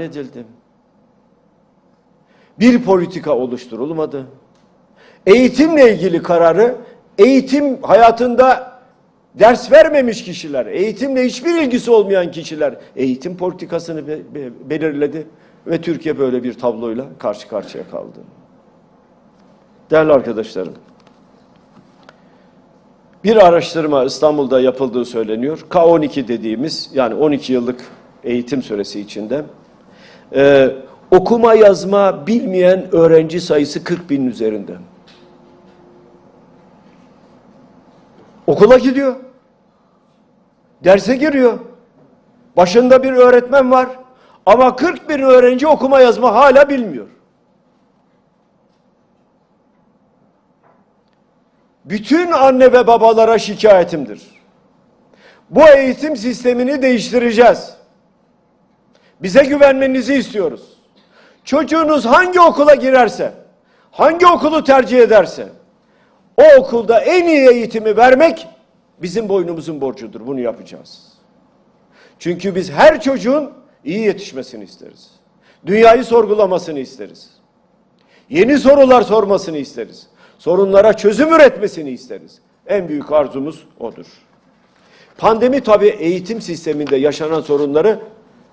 edildi. Bir politika oluşturulmadı. Eğitimle ilgili kararı eğitim hayatında ders vermemiş kişiler, eğitimle hiçbir ilgisi olmayan kişiler eğitim politikasını be- be- belirledi ve Türkiye böyle bir tabloyla karşı karşıya kaldı. Değerli arkadaşlarım, bir araştırma İstanbul'da yapıldığı söyleniyor. K12 dediğimiz yani 12 yıllık eğitim süresi içinde e, okuma yazma bilmeyen öğrenci sayısı 40 binin üzerinde. Okula gidiyor. Derse giriyor. Başında bir öğretmen var. Ama 40 bin öğrenci okuma yazma hala bilmiyor. Bütün anne ve babalara şikayetimdir. Bu eğitim sistemini değiştireceğiz. Bize güvenmenizi istiyoruz. Çocuğunuz hangi okula girerse, hangi okulu tercih ederse, o okulda en iyi eğitimi vermek bizim boynumuzun borcudur. Bunu yapacağız. Çünkü biz her çocuğun iyi yetişmesini isteriz. Dünyayı sorgulamasını isteriz. Yeni sorular sormasını isteriz. Sorunlara çözüm üretmesini isteriz. En büyük arzumuz odur. Pandemi tabii eğitim sisteminde yaşanan sorunları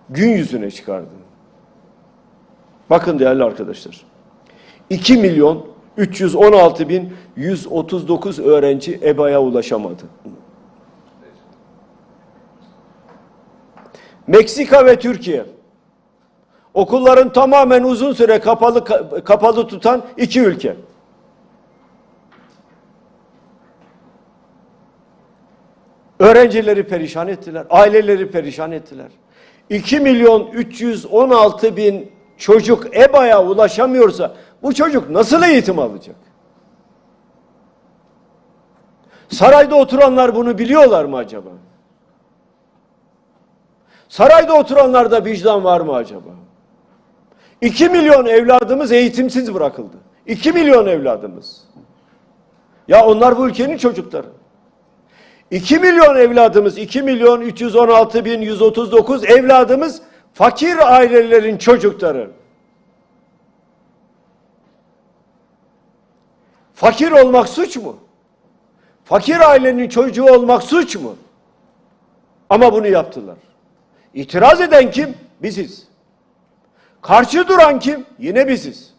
gün yüzüne çıkardı. Bakın değerli arkadaşlar. 2 milyon 316 bin 139 öğrenci EBA'ya ulaşamadı. Meksika ve Türkiye okulların tamamen uzun süre kapalı kapalı tutan iki ülke. Öğrencileri perişan ettiler, aileleri perişan ettiler. 2 milyon 316 bin çocuk EBA'ya ulaşamıyorsa bu çocuk nasıl eğitim alacak? Sarayda oturanlar bunu biliyorlar mı acaba? Sarayda oturanlarda vicdan var mı acaba? 2 milyon evladımız eğitimsiz bırakıldı. 2 milyon evladımız. Ya onlar bu ülkenin çocukları. 2 milyon evladımız, 2 milyon 316 bin 139 evladımız fakir ailelerin çocukları. Fakir olmak suç mu? Fakir ailenin çocuğu olmak suç mu? Ama bunu yaptılar. İtiraz eden kim? Biziz. Karşı duran kim? Yine biziz.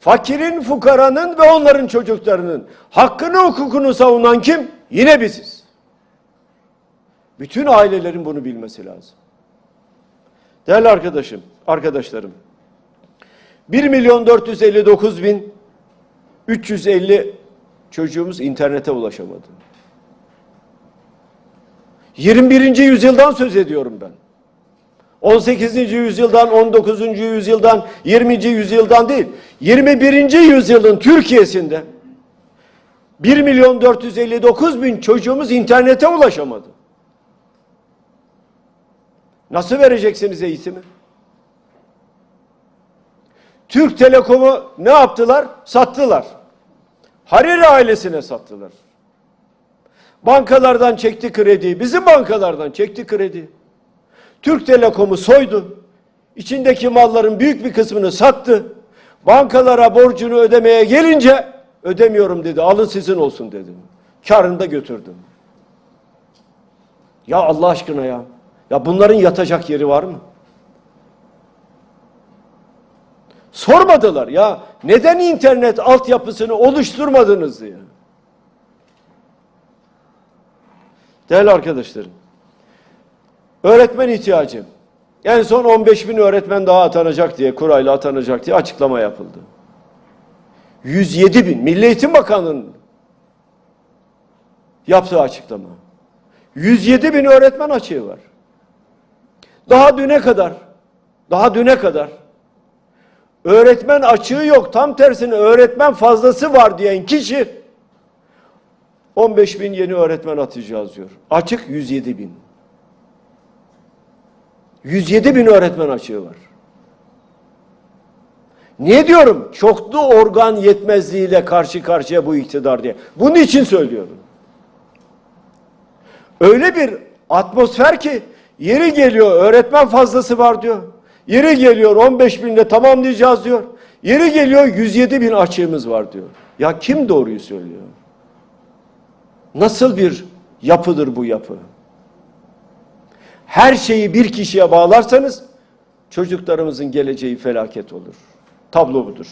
Fakirin, fukaranın ve onların çocuklarının hakkını, hukukunu savunan kim? Yine biziz. Bütün ailelerin bunu bilmesi lazım. Değerli arkadaşım, arkadaşlarım. 1 milyon 459 bin 350 çocuğumuz internete ulaşamadı. 21. yüzyıldan söz ediyorum ben. 18. yüzyıldan, 19. yüzyıldan, 20. yüzyıldan değil. 21. yüzyılın Türkiye'sinde 1 milyon 459 bin çocuğumuz internete ulaşamadı. Nasıl vereceksiniz eğitimi? Türk Telekom'u ne yaptılar? Sattılar. Hariri ailesine sattılar. Bankalardan çekti krediyi. Bizim bankalardan çekti kredi. Türk Telekom'u soydu. İçindeki malların büyük bir kısmını sattı. Bankalara borcunu ödemeye gelince ödemiyorum dedi. Alın sizin olsun dedi. Karını da götürdüm. Ya Allah aşkına ya. Ya bunların yatacak yeri var mı? Sormadılar ya. Neden internet altyapısını oluşturmadınız diye. Değerli arkadaşlarım. Öğretmen ihtiyacı. En son 15 bin öğretmen daha atanacak diye, kurayla atanacak diye açıklama yapıldı. 107 bin, Milli Eğitim Bakanı'nın yaptığı açıklama. 107 bin öğretmen açığı var. Daha düne kadar, daha düne kadar öğretmen açığı yok, tam tersine öğretmen fazlası var diyen kişi 15 bin yeni öğretmen atacağız diyor. Açık 107 bin. 107 bin öğretmen açığı var. Niye diyorum? Çoklu organ yetmezliğiyle karşı karşıya bu iktidar diye. Bunun için söylüyorum. Öyle bir atmosfer ki yeri geliyor öğretmen fazlası var diyor. Yeri geliyor 15 binde tamamlayacağız diyor. Yeri geliyor 107 bin açığımız var diyor. Ya kim doğruyu söylüyor? Nasıl bir yapıdır bu yapı? Her şeyi bir kişiye bağlarsanız çocuklarımızın geleceği felaket olur. Tablo budur.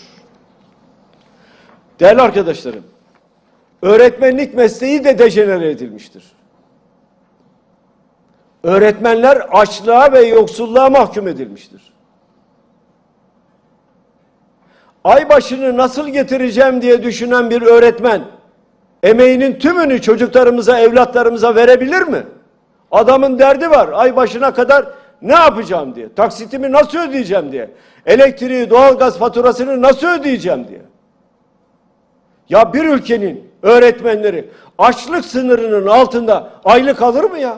Değerli arkadaşlarım, öğretmenlik mesleği de dejenere edilmiştir. Öğretmenler açlığa ve yoksulluğa mahkum edilmiştir. Ay başını nasıl getireceğim diye düşünen bir öğretmen emeğinin tümünü çocuklarımıza, evlatlarımıza verebilir mi? Adamın derdi var. Ay başına kadar ne yapacağım diye. Taksitimi nasıl ödeyeceğim diye. Elektriği, doğalgaz faturasını nasıl ödeyeceğim diye. Ya bir ülkenin öğretmenleri açlık sınırının altında aylık alır mı ya?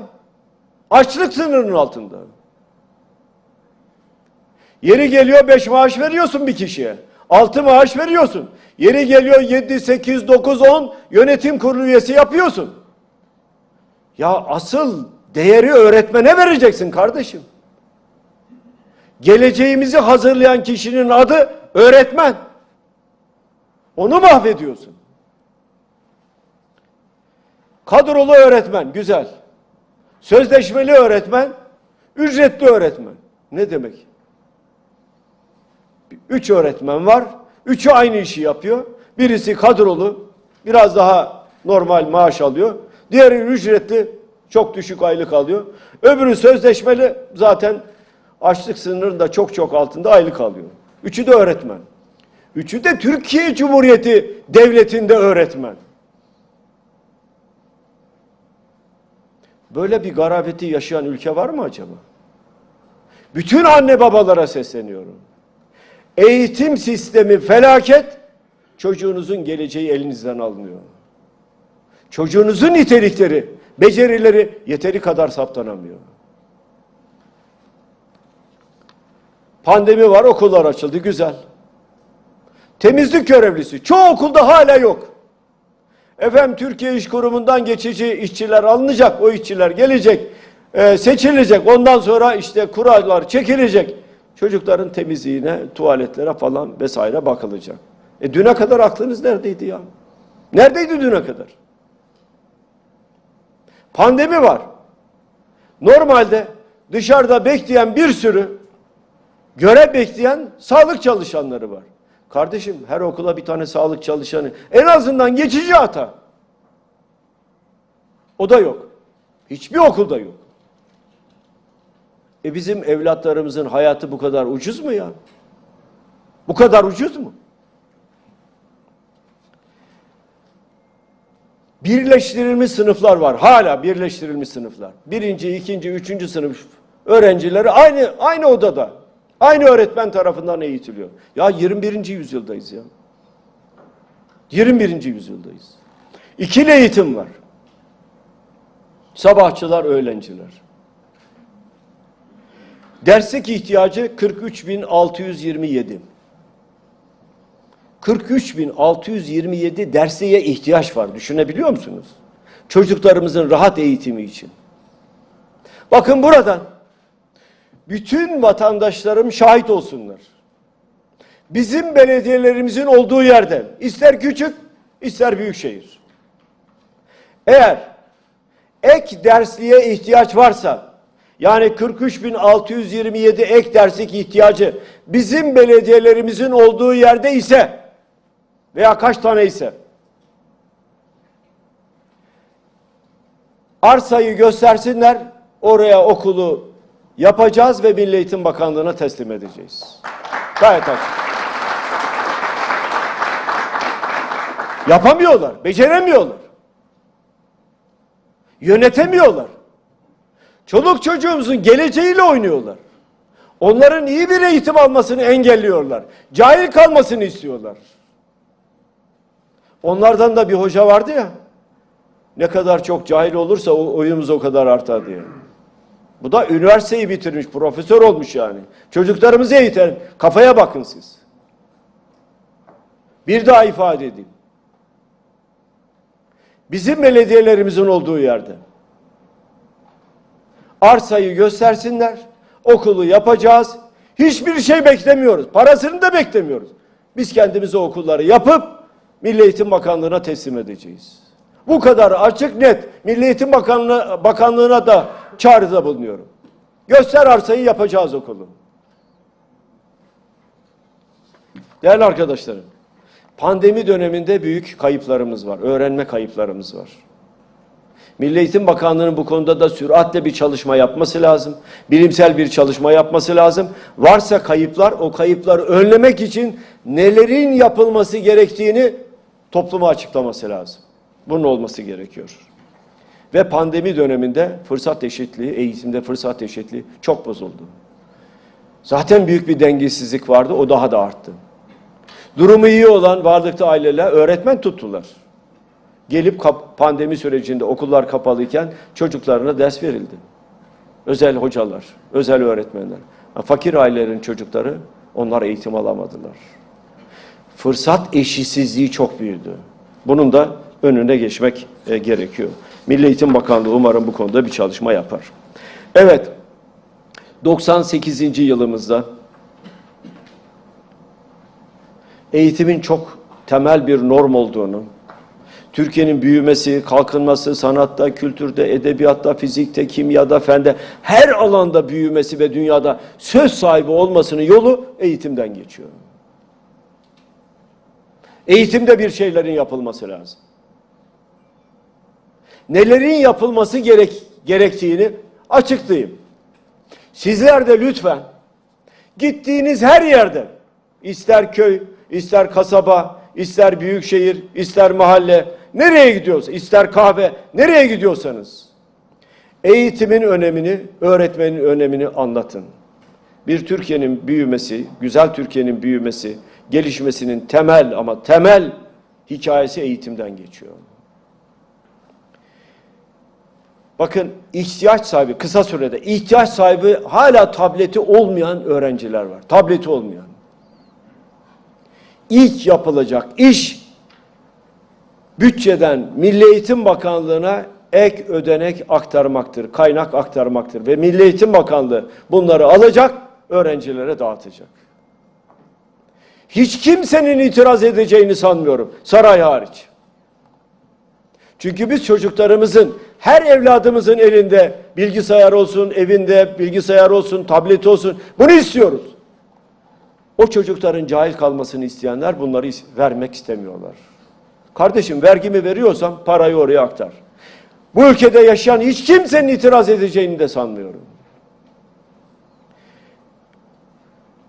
Açlık sınırının altında. Yeri geliyor beş maaş veriyorsun bir kişiye. Altı maaş veriyorsun. Yeri geliyor yedi, sekiz, dokuz, on yönetim kurulu üyesi yapıyorsun. Ya asıl değeri öğretmene vereceksin kardeşim. Geleceğimizi hazırlayan kişinin adı öğretmen. Onu mahvediyorsun. Kadrolu öğretmen güzel. Sözleşmeli öğretmen, ücretli öğretmen. Ne demek? Üç öğretmen var. Üçü aynı işi yapıyor. Birisi kadrolu, biraz daha normal maaş alıyor. Diğeri ücretli, çok düşük aylık alıyor. Öbürü sözleşmeli, zaten açlık sınırının da çok çok altında aylık alıyor. Üçü de öğretmen. Üçü de Türkiye Cumhuriyeti Devleti'nde öğretmen. Böyle bir garabeti yaşayan ülke var mı acaba? Bütün anne babalara sesleniyorum. Eğitim sistemi felaket, çocuğunuzun geleceği elinizden alınıyor. Çocuğunuzun nitelikleri, becerileri yeteri kadar saptanamıyor. Pandemi var, okullar açıldı, güzel. Temizlik görevlisi, çoğu okulda hala yok. Efendim Türkiye İş Kurumu'ndan geçici işçiler alınacak, o işçiler gelecek, e, seçilecek. Ondan sonra işte kurallar çekilecek. Çocukların temizliğine, tuvaletlere falan vesaire bakılacak. E düne kadar aklınız neredeydi ya? Neredeydi düne kadar? Pandemi var. Normalde dışarıda bekleyen bir sürü görev bekleyen sağlık çalışanları var. Kardeşim her okula bir tane sağlık çalışanı en azından geçici ata. O da yok. Hiçbir okulda yok. E bizim evlatlarımızın hayatı bu kadar ucuz mu ya? Bu kadar ucuz mu? Birleştirilmiş sınıflar var. Hala birleştirilmiş sınıflar. Birinci, ikinci, üçüncü sınıf öğrencileri aynı aynı odada. Aynı öğretmen tarafından eğitiliyor. Ya 21. yüzyıldayız ya. 21. yüzyıldayız. İkili eğitim var. Sabahçılar, öğlenciler. Derslik ihtiyacı 43.627. 43.627 dersliğe ihtiyaç var. Düşünebiliyor musunuz? Çocuklarımızın rahat eğitimi için. Bakın buradan bütün vatandaşlarım şahit olsunlar. Bizim belediyelerimizin olduğu yerde ister küçük ister büyük şehir. Eğer ek dersliğe ihtiyaç varsa yani 43.627 ek derslik ihtiyacı bizim belediyelerimizin olduğu yerde ise veya kaç tane ise arsayı göstersinler oraya okulu yapacağız ve Milli Eğitim Bakanlığı'na teslim edeceğiz. Gayet açık. Yapamıyorlar, beceremiyorlar. Yönetemiyorlar. Çoluk çocuğumuzun geleceğiyle oynuyorlar. Onların iyi bir eğitim almasını engelliyorlar. Cahil kalmasını istiyorlar. Onlardan da bir hoca vardı ya. Ne kadar çok cahil olursa oyumuz o kadar artar diye. Bu da üniversiteyi bitirmiş, profesör olmuş yani. Çocuklarımızı eğitelim. Kafaya bakın siz. Bir daha ifade edeyim. Bizim belediyelerimizin olduğu yerde arsayı göstersinler, okulu yapacağız, Hiçbir şey beklemiyoruz. Parasını da beklemiyoruz. Biz kendimize okulları yapıp Milli Eğitim Bakanlığı'na teslim edeceğiz. Bu kadar açık net. Milli Eğitim Bakanlığı, Bakanlığı'na da çağrıda bulunuyorum. Göster arsayı yapacağız okulu. Değerli arkadaşlarım, pandemi döneminde büyük kayıplarımız var. Öğrenme kayıplarımız var. Milli Eğitim Bakanlığı'nın bu konuda da süratle bir çalışma yapması lazım. Bilimsel bir çalışma yapması lazım. Varsa kayıplar, o kayıpları önlemek için nelerin yapılması gerektiğini topluma açıklaması lazım. Bunun olması gerekiyor. Ve pandemi döneminde fırsat eşitliği, eğitimde fırsat eşitliği çok bozuldu. Zaten büyük bir dengesizlik vardı, o daha da arttı. Durumu iyi olan varlıklı aileler öğretmen tuttular. Gelip pandemi sürecinde okullar kapalıyken çocuklarına ders verildi. Özel hocalar, özel öğretmenler. Fakir ailelerin çocukları onlar eğitim alamadılar. Fırsat eşitsizliği çok büyüdü. Bunun da önüne geçmek e, gerekiyor. Milli Eğitim Bakanlığı umarım bu konuda bir çalışma yapar. Evet, 98. yılımızda eğitimin çok temel bir norm olduğunu, Türkiye'nin büyümesi, kalkınması, sanatta, kültürde, edebiyatta, fizikte, kimyada, fende her alanda büyümesi ve dünyada söz sahibi olmasının yolu eğitimden geçiyor. Eğitimde bir şeylerin yapılması lazım. Nelerin yapılması gerek, gerektiğini açıklayayım. Sizler de lütfen gittiğiniz her yerde ister köy, ister kasaba, ister büyük şehir, ister mahalle, nereye gidiyorsa, ister kahve, nereye gidiyorsanız eğitimin önemini, öğretmenin önemini anlatın. Bir Türkiye'nin büyümesi, güzel Türkiye'nin büyümesi, gelişmesinin temel ama temel hikayesi eğitimden geçiyor. Bakın ihtiyaç sahibi kısa sürede ihtiyaç sahibi hala tableti olmayan öğrenciler var. Tableti olmayan. İlk yapılacak iş bütçeden Milli Eğitim Bakanlığı'na ek ödenek aktarmaktır, kaynak aktarmaktır ve Milli Eğitim Bakanlığı bunları alacak, öğrencilere dağıtacak. Hiç kimsenin itiraz edeceğini sanmıyorum, saray hariç. Çünkü biz çocuklarımızın, her evladımızın elinde bilgisayar olsun, evinde bilgisayar olsun, tablet olsun, bunu istiyoruz. O çocukların cahil kalmasını isteyenler bunları vermek istemiyorlar. Kardeşim vergimi veriyorsam parayı oraya aktar. Bu ülkede yaşayan hiç kimsenin itiraz edeceğini de sanmıyorum.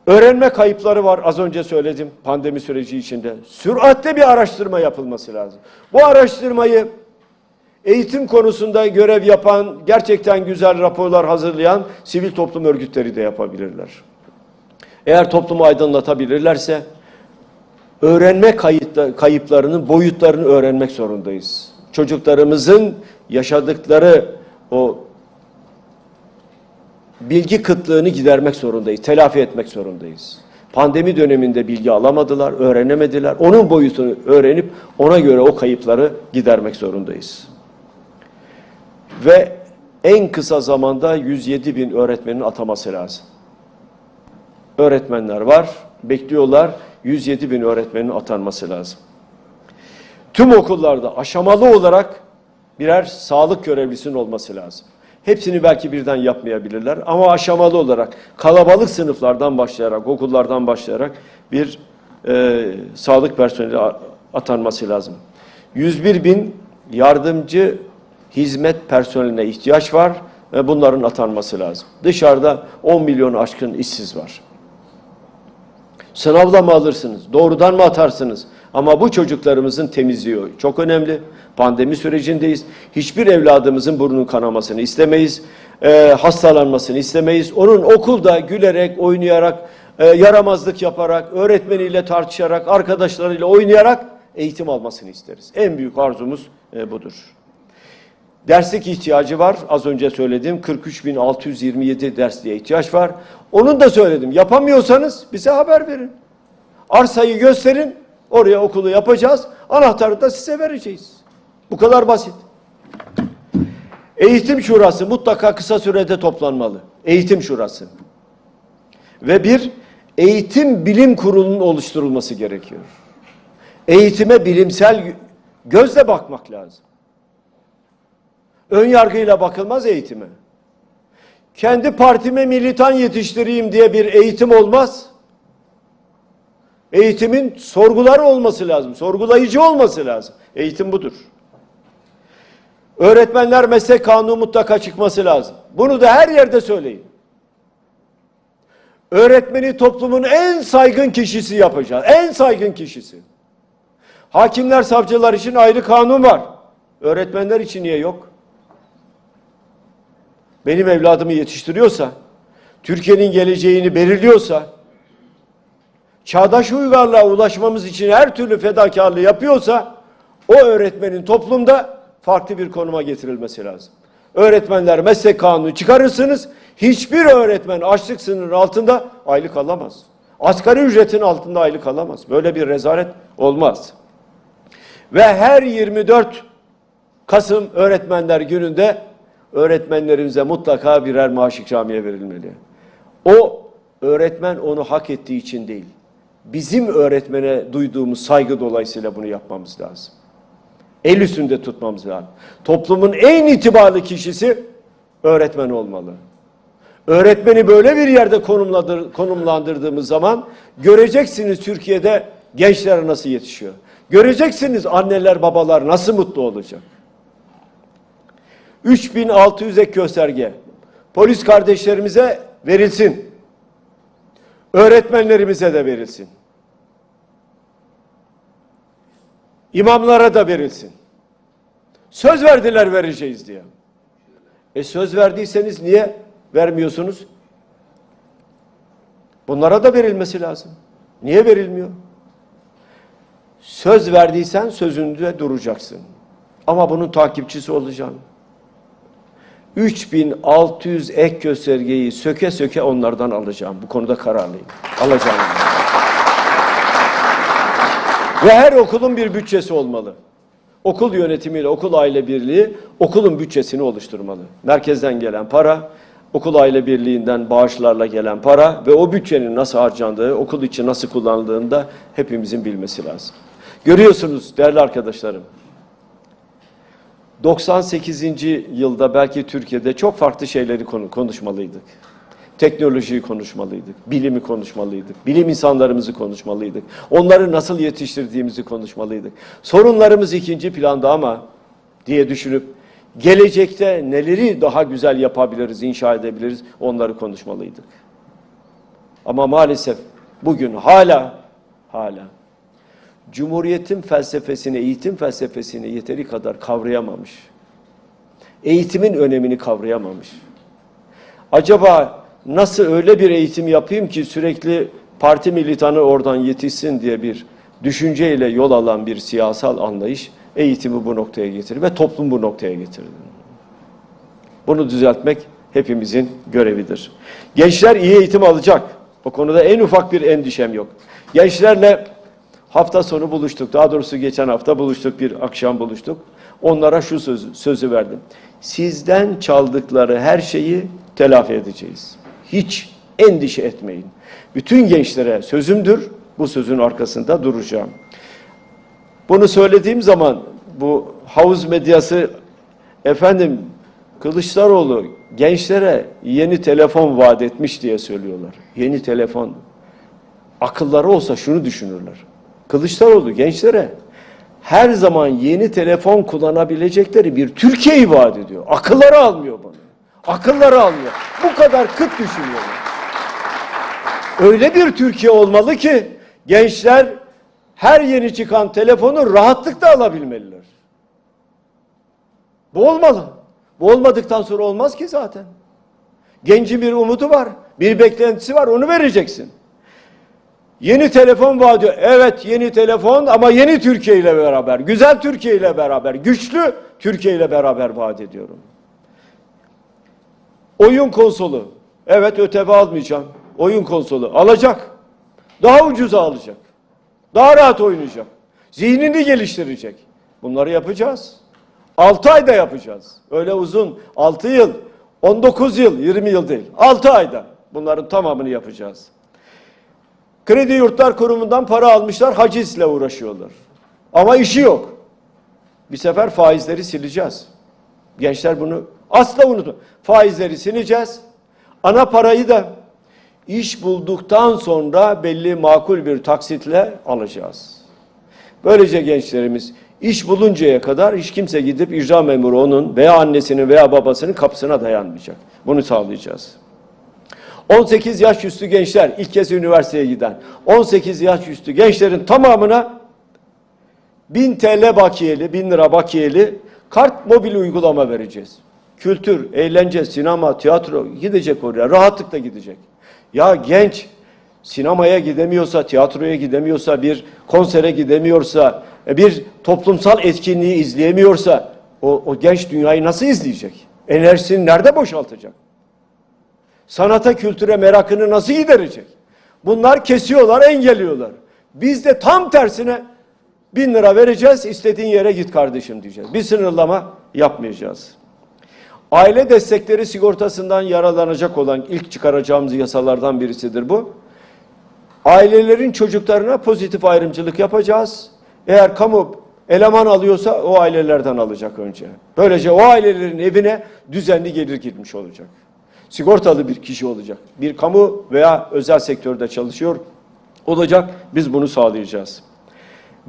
Öğrenme kayıpları var az önce söyledim pandemi süreci içinde. Süratle bir araştırma yapılması lazım. Bu araştırmayı eğitim konusunda görev yapan, gerçekten güzel raporlar hazırlayan sivil toplum örgütleri de yapabilirler. Eğer toplumu aydınlatabilirlerse öğrenme kayıtla, kayıplarının boyutlarını öğrenmek zorundayız. Çocuklarımızın yaşadıkları o bilgi kıtlığını gidermek zorundayız, telafi etmek zorundayız. Pandemi döneminde bilgi alamadılar, öğrenemediler. Onun boyutunu öğrenip ona göre o kayıpları gidermek zorundayız. Ve en kısa zamanda 107 bin öğretmenin ataması lazım. Öğretmenler var, bekliyorlar. 107 bin öğretmenin atanması lazım. Tüm okullarda aşamalı olarak birer sağlık görevlisinin olması lazım. Hepsini belki birden yapmayabilirler ama aşamalı olarak kalabalık sınıflardan başlayarak, okullardan başlayarak bir e, sağlık personeli atanması lazım. 101 bin yardımcı hizmet personeline ihtiyaç var ve bunların atanması lazım. Dışarıda 10 milyon aşkın işsiz var. Sınavla mı alırsınız? Doğrudan mı atarsınız? Ama bu çocuklarımızın temizliği çok önemli. Pandemi sürecindeyiz. Hiçbir evladımızın burnunun kanamasını istemeyiz. Ee, hastalanmasını istemeyiz. Onun okulda gülerek, oynayarak, e, yaramazlık yaparak, öğretmeniyle tartışarak, arkadaşlarıyla oynayarak eğitim almasını isteriz. En büyük arzumuz e, budur. Derslik ihtiyacı var. Az önce söyledim. 43.627 dersliğe ihtiyaç var. Onun da söyledim. Yapamıyorsanız bize haber verin. Arsayı gösterin. Oraya okulu yapacağız. Anahtarı da size vereceğiz. Bu kadar basit. Eğitim şurası mutlaka kısa sürede toplanmalı. Eğitim şurası. ve bir eğitim bilim kurulunun oluşturulması gerekiyor. Eğitime bilimsel gözle bakmak lazım. Ön yargıyla bakılmaz eğitime. Kendi partime militan yetiştireyim diye bir eğitim olmaz. Eğitimin sorguları olması lazım, sorgulayıcı olması lazım. Eğitim budur. Öğretmenler meslek kanunu mutlaka çıkması lazım. Bunu da her yerde söyleyin. Öğretmeni toplumun en saygın kişisi yapacağız. En saygın kişisi. Hakimler, savcılar için ayrı kanun var. Öğretmenler için niye yok? Benim evladımı yetiştiriyorsa, Türkiye'nin geleceğini belirliyorsa, çağdaş uygarlığa ulaşmamız için her türlü fedakarlığı yapıyorsa, o öğretmenin toplumda farklı bir konuma getirilmesi lazım. Öğretmenler meslek kanunu çıkarırsınız, hiçbir öğretmen açlık sınırının altında aylık alamaz. Asgari ücretin altında aylık alamaz. Böyle bir rezalet olmaz. Ve her 24 Kasım Öğretmenler Günü'nde öğretmenlerimize mutlaka birer maaş ikramiye verilmeli. O öğretmen onu hak ettiği için değil, bizim öğretmene duyduğumuz saygı dolayısıyla bunu yapmamız lazım. El üstünde tutmamız lazım. Toplumun en itibarlı kişisi öğretmen olmalı. Öğretmeni böyle bir yerde konumlandır, konumlandırdığımız zaman göreceksiniz Türkiye'de gençler nasıl yetişiyor. Göreceksiniz anneler babalar nasıl mutlu olacak. 3600 ek gösterge polis kardeşlerimize verilsin. Öğretmenlerimize de verilsin. İmamlara da verilsin. Söz verdiler vereceğiz diye. E söz verdiyseniz niye vermiyorsunuz? Bunlara da verilmesi lazım. Niye verilmiyor? Söz verdiysen sözünde duracaksın. Ama bunun takipçisi olacaksın. 3600 ek göstergeyi söke söke onlardan alacağım. Bu konuda kararlıyım. Alacağım. Ve her okulun bir bütçesi olmalı. Okul yönetimiyle okul aile birliği okulun bütçesini oluşturmalı. Merkezden gelen para, okul aile birliğinden bağışlarla gelen para ve o bütçenin nasıl harcandığı, okul için nasıl kullanıldığını da hepimizin bilmesi lazım. Görüyorsunuz değerli arkadaşlarım. 98. yılda belki Türkiye'de çok farklı şeyleri konu- konuşmalıydık. Teknolojiyi konuşmalıydık, bilimi konuşmalıydık, bilim insanlarımızı konuşmalıydık, onları nasıl yetiştirdiğimizi konuşmalıydık. Sorunlarımız ikinci planda ama diye düşünüp gelecekte neleri daha güzel yapabiliriz, inşa edebiliriz onları konuşmalıydık. Ama maalesef bugün hala hala Cumhuriyetin felsefesini, eğitim felsefesini yeteri kadar kavrayamamış. Eğitimin önemini kavrayamamış. Acaba nasıl öyle bir eğitim yapayım ki sürekli parti militanı oradan yetişsin diye bir düşünceyle yol alan bir siyasal anlayış eğitimi bu noktaya getirdi ve toplum bu noktaya getirdi. Bunu düzeltmek hepimizin görevidir. Gençler iyi eğitim alacak. O konuda en ufak bir endişem yok. Gençlerle hafta sonu buluştuk. Daha doğrusu geçen hafta buluştuk. Bir akşam buluştuk. Onlara şu sözü, sözü verdim. Sizden çaldıkları her şeyi telafi edeceğiz. Hiç endişe etmeyin. Bütün gençlere sözümdür. Bu sözün arkasında duracağım. Bunu söylediğim zaman bu havuz medyası efendim Kılıçdaroğlu gençlere yeni telefon vaat etmiş diye söylüyorlar. Yeni telefon. Akılları olsa şunu düşünürler. Kılıçdaroğlu gençlere her zaman yeni telefon kullanabilecekleri bir Türkiye'yi vaat ediyor. Akılları almıyor bunu. Akılları almıyor. Bu kadar kıt düşünüyorlar. Öyle bir Türkiye olmalı ki gençler her yeni çıkan telefonu rahatlıkla alabilmeliler. Bu olmalı. Bu olmadıktan sonra olmaz ki zaten. Gencin bir umudu var, bir beklentisi var, onu vereceksin. Yeni telefon vaat ediyor. Evet yeni telefon ama yeni Türkiye ile beraber, güzel Türkiye ile beraber, güçlü Türkiye ile beraber vaat ediyorum. Oyun konsolu. Evet ötebe almayacağım. Oyun konsolu alacak. Daha ucuza alacak. Daha rahat oynayacak. Zihnini geliştirecek. Bunları yapacağız. 6 ayda yapacağız. Öyle uzun 6 yıl, 19 yıl, 20 yıl değil. 6 ayda Bunların tamamını yapacağız. Kredi Yurtlar Kurumu'ndan para almışlar, hacizle uğraşıyorlar. Ama işi yok. Bir sefer faizleri sileceğiz. Gençler bunu asla unutun. Faizleri sileceğiz. Ana parayı da iş bulduktan sonra belli makul bir taksitle alacağız. Böylece gençlerimiz iş buluncaya kadar hiç kimse gidip icra memuru onun veya annesinin veya babasının kapısına dayanmayacak. Bunu sağlayacağız. 18 yaş üstü gençler ilk kez üniversiteye giden 18 yaş üstü gençlerin tamamına 1000 TL bakiyeli, 1000 lira bakiyeli kart mobil uygulama vereceğiz. Kültür, eğlence, sinema, tiyatro gidecek oraya. Rahatlıkla gidecek. Ya genç sinemaya gidemiyorsa, tiyatroya gidemiyorsa, bir konsere gidemiyorsa, e, bir toplumsal etkinliği izleyemiyorsa o, o genç dünyayı nasıl izleyecek? Enerjisini nerede boşaltacak? Sanata, kültüre merakını nasıl giderecek? Bunlar kesiyorlar, engelliyorlar. Biz de tam tersine bin lira vereceğiz, istediğin yere git kardeşim diyeceğiz. Bir sınırlama yapmayacağız. Aile destekleri sigortasından yaralanacak olan ilk çıkaracağımız yasalardan birisidir bu. Ailelerin çocuklarına pozitif ayrımcılık yapacağız. Eğer kamu eleman alıyorsa o ailelerden alacak önce. Böylece o ailelerin evine düzenli gelir girmiş olacak. Sigortalı bir kişi olacak. Bir kamu veya özel sektörde çalışıyor olacak. Biz bunu sağlayacağız.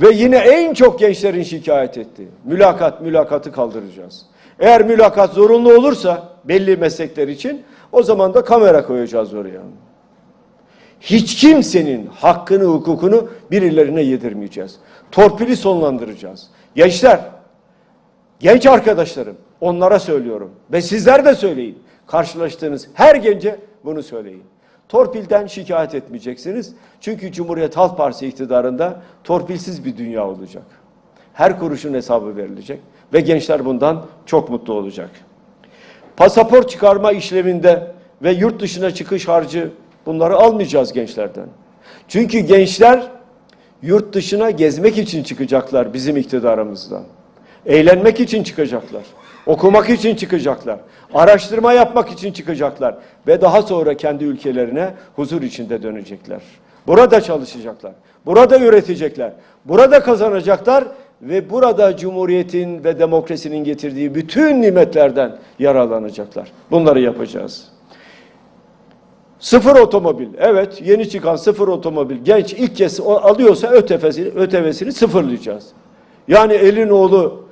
Ve yine en çok gençlerin şikayet ettiği mülakat, mülakatı kaldıracağız. Eğer mülakat zorunlu olursa belli meslekler için o zaman da kamera koyacağız oraya. Hiç kimsenin hakkını, hukukunu birilerine yedirmeyeceğiz. Torpili sonlandıracağız. Gençler, genç arkadaşlarım onlara söylüyorum ve sizler de söyleyin. Karşılaştığınız her gence bunu söyleyin. Torpilden şikayet etmeyeceksiniz. Çünkü Cumhuriyet Halk Partisi iktidarında torpilsiz bir dünya olacak. Her kuruşun hesabı verilecek ve gençler bundan çok mutlu olacak. Pasaport çıkarma işleminde ve yurt dışına çıkış harcı bunları almayacağız gençlerden. Çünkü gençler yurt dışına gezmek için çıkacaklar bizim iktidarımızdan. Eğlenmek için çıkacaklar. Okumak için çıkacaklar. Araştırma yapmak için çıkacaklar. Ve daha sonra kendi ülkelerine huzur içinde dönecekler. Burada çalışacaklar. Burada üretecekler. Burada kazanacaklar ve burada Cumhuriyet'in ve demokrasinin getirdiği bütün nimetlerden yararlanacaklar. Bunları yapacağız. Sıfır otomobil. Evet yeni çıkan sıfır otomobil genç ilk kez alıyorsa ÖTV'sini, ÖTV'sini sıfırlayacağız. Yani elin oğlu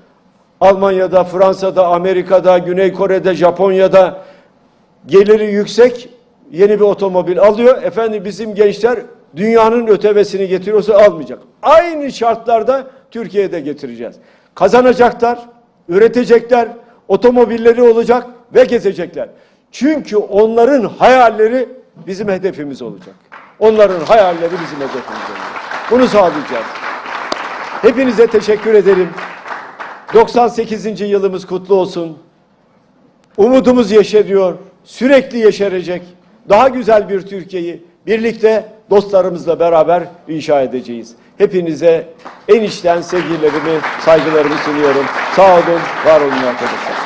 Almanya'da, Fransa'da, Amerika'da, Güney Kore'de, Japonya'da geliri yüksek yeni bir otomobil alıyor. Efendim bizim gençler dünyanın ötevesini getiriyorsa almayacak. Aynı şartlarda Türkiye'de getireceğiz. Kazanacaklar, üretecekler, otomobilleri olacak ve gezecekler. Çünkü onların hayalleri bizim hedefimiz olacak. Onların hayalleri bizim hedefimiz olacak. Bunu sağlayacağız. Hepinize teşekkür ederim. 98. yılımız kutlu olsun. Umudumuz yeşeriyor. Sürekli yeşerecek. Daha güzel bir Türkiye'yi birlikte dostlarımızla beraber inşa edeceğiz. Hepinize en içten sevgilerimi, saygılarımı sunuyorum. Sağ olun, var olun arkadaşlar.